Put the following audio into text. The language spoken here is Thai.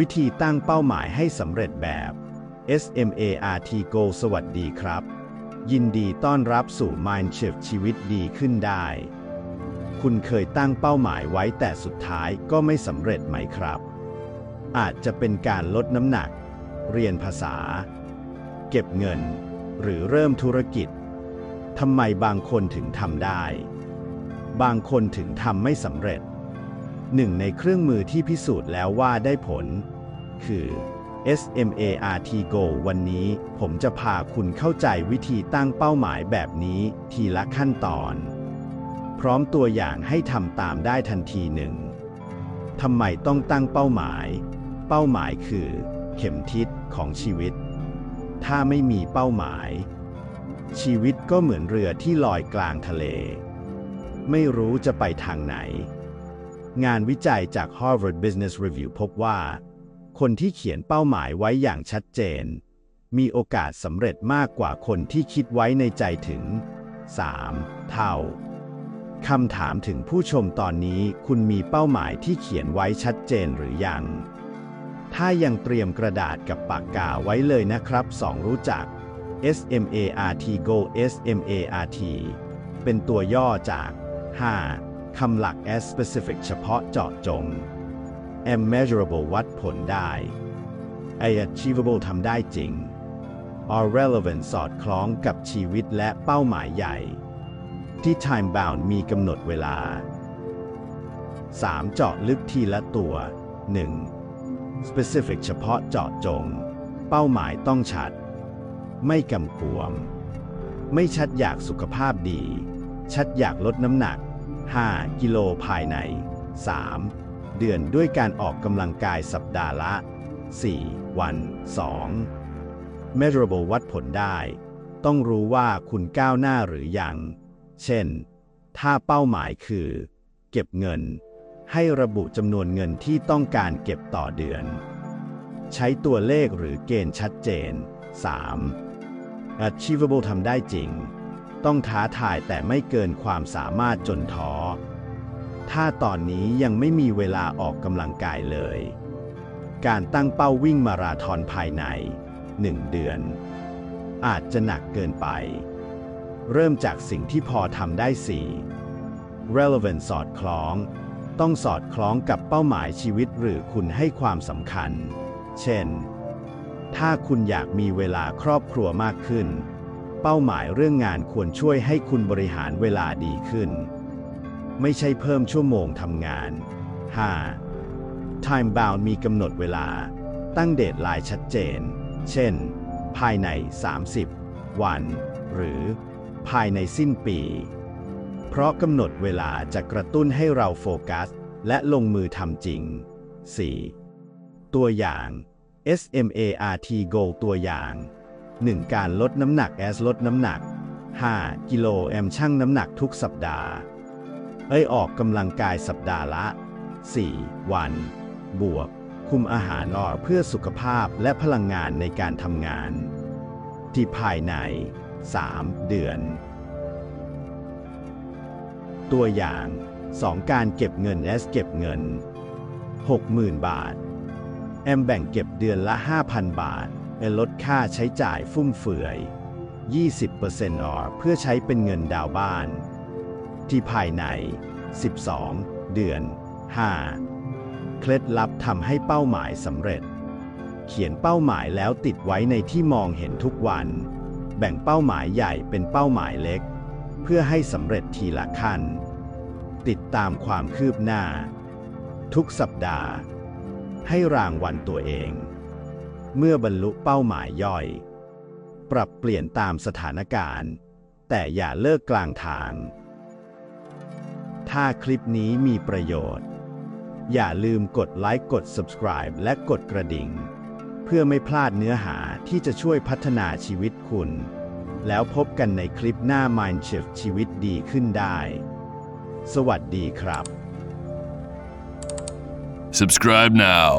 วิธีตั้งเป้าหมายให้สำเร็จแบบ SMART Go สวัสดีครับ ยินดีต้อนรับสู่ Mindshift ชีวิตดีขึ้นได้ คุณเคยตั้งเป้าหมายไว้แต่สุดท้ายก็ไม่สำเร็จไหมครับ อาจจะเป็นการลดน้ำหนัก เรียนภาษา เก็บเงิน หรือเริ่มธุรกิจทำไมบางคนถึงทำได้ บางคนถึงทำไม่สำเร็จ หนึ่งในเครื่องมือที่พิสูจน์แล้วว่าได้ผล คือ SMART Go วันนี้ผมจะพาคุณเข้าใจวิธีตั้งเป้าหมายแบบนี้ทีละขั้นตอน พร้อมตัวอย่างให้ทำตามได้ทันทีหนึ่งทำไมต้องตั้งเป้าหมาย เป้าหมายคือ เข็มทิศของชีวิต ถ้าไม่มีเป้าหมาย ชีวิตก็เหมือนเรือที่ลอยกลางทะเล ไม่รู้จะไปทางไหน งานวิจัยจาก Harvard Business Review พบว่า คนที่เขียนเป้าหมายไว้อย่างชัดเจน มีโอกาสสำเร็จมากกว่าคนที่คิดไว้ในใจถึง 3 เท่าคำถามถึงผู้ชมตอนนี้คุณมีเป้าหมายที่เขียนไว้ชัดเจนหรือยัง ถ้ายังเตรียมกระดาษกับปากกาไว้เลยนะครับ 2 รู้จัก SMART Go SMART เป็นตัวย่อจาก 5. คำหลัก As specific เฉพาะเจาะจง M measurable วัดผลได้ A achievable ทำได้จริง R relevant สอดคล้องกับชีวิตและเป้าหมายใหญ่ ที่ time bound มีกำหนดเวลา 3. เจาะลึกทีละตัว 1. Specific เฉพาะเจาะจง เป้าหมายต้องชัด ไม่กำกวม ไม่ชัดอยากสุขภาพดี ชัดอยากลดน้ำหนัก 5 กิโลภายใน 3. เดือนด้วยการออกกำลังกายสัปดาห์ละ 4 วัน 2. measurable วัดผลได้ ต้องรู้ว่าคุณก้าวหน้าหรือยัง เช่น ถ้าเป้าหมายคือ เก็บเงิน ให้ระบุจำนวนเงินที่ต้องการเก็บต่อเดือน ใช้ตัวเลขหรือเกณฑ์ชัดเจน 3. achievable ทำได้จริง ต้องท้าทายแต่ไม่เกินความสามารถจนท้อ ถ้าตอนนี้ยังไม่มีเวลาออกกำลังกายเลย การตั้งเป้าวิ่งมาราธอนภายใน 1 เดือน อาจจะหนักเกินไป เริ่มจากสิ่งที่พอทำได้ 4. relevant สอดคล้อง ต้องสอดคล้องกับเป้าหมายชีวิตหรือคุณให้ความสำคัญ เช่น ถ้าคุณอยากมีเวลาครอบครัวมากขึ้น เป้าหมายเรื่องงานควรช่วยให้คุณบริหารเวลาดีขึ้น ไม่ใช่เพิ่มชั่วโมงทำงาน 5. time bound มีกำหนดเวลา ตั้งเดทไลน์ชัดเจน เช่น ภายใน 30 วัน หรือภายในสิ้นปี เพราะกำหนดเวลาจะกระตุ้นให้เราโฟกัส และลงมือทำจริง 4. ตัวอย่าง SMART Goal ตัวอย่าง 1. การลดน้ำหนัก S ลดน้ำหนัก 5 กิโลแอมชั่งน้ำหนักทุกสัปดาห์ เอ้ยออกกำลังกายสัปดาห์ละ 4 วัน บวก คุมอาหารออเพื่อสุขภาพและพลังงานในการทำงาน ที่ภายใน 3 เดือน ตัวอย่าง 2 การเก็บเงิน S เก็บเงิน 60,000 บาทแอมแบ่งเก็บเดือนละ 5,000 บาทเอลดค่าใช้จ่ายฟุ่มเฟือย 20%ออเพื่อใช้เป็นเงินดาวบ้าน ที่ภายใน 12 เดือน 5 เคล็ดลับทำให้เป้าหมายสำเร็จ เขียนเป้าหมายแล้วติดไว้ในที่มองเห็นทุกวัน แบ่งเป้าหมายใหญ่เป็นเป้าหมายเล็ก เพื่อให้สำเร็จทีละขั้น ติดตามความคืบหน้า ทุกสัปดาห์ ให้รางวัลตัวเอง เมื่อบรรลุเป้าหมายย่อย ปรับเปลี่ยนตามสถานการณ์ แต่อย่าเลิกกลางทาง ถ้าคลิปนี้มีประโยชน์ อย่าลืมกดไลค์กด subscribe และกดกระดิ่ง เพื่อไม่พลาดเนื้อหาที่จะช่วยพัฒนาชีวิตคุณ แล้วพบกันในคลิปหน้า Mindshift ชีวิตดีขึ้นได้ สวัสดีครับ Subscribe now.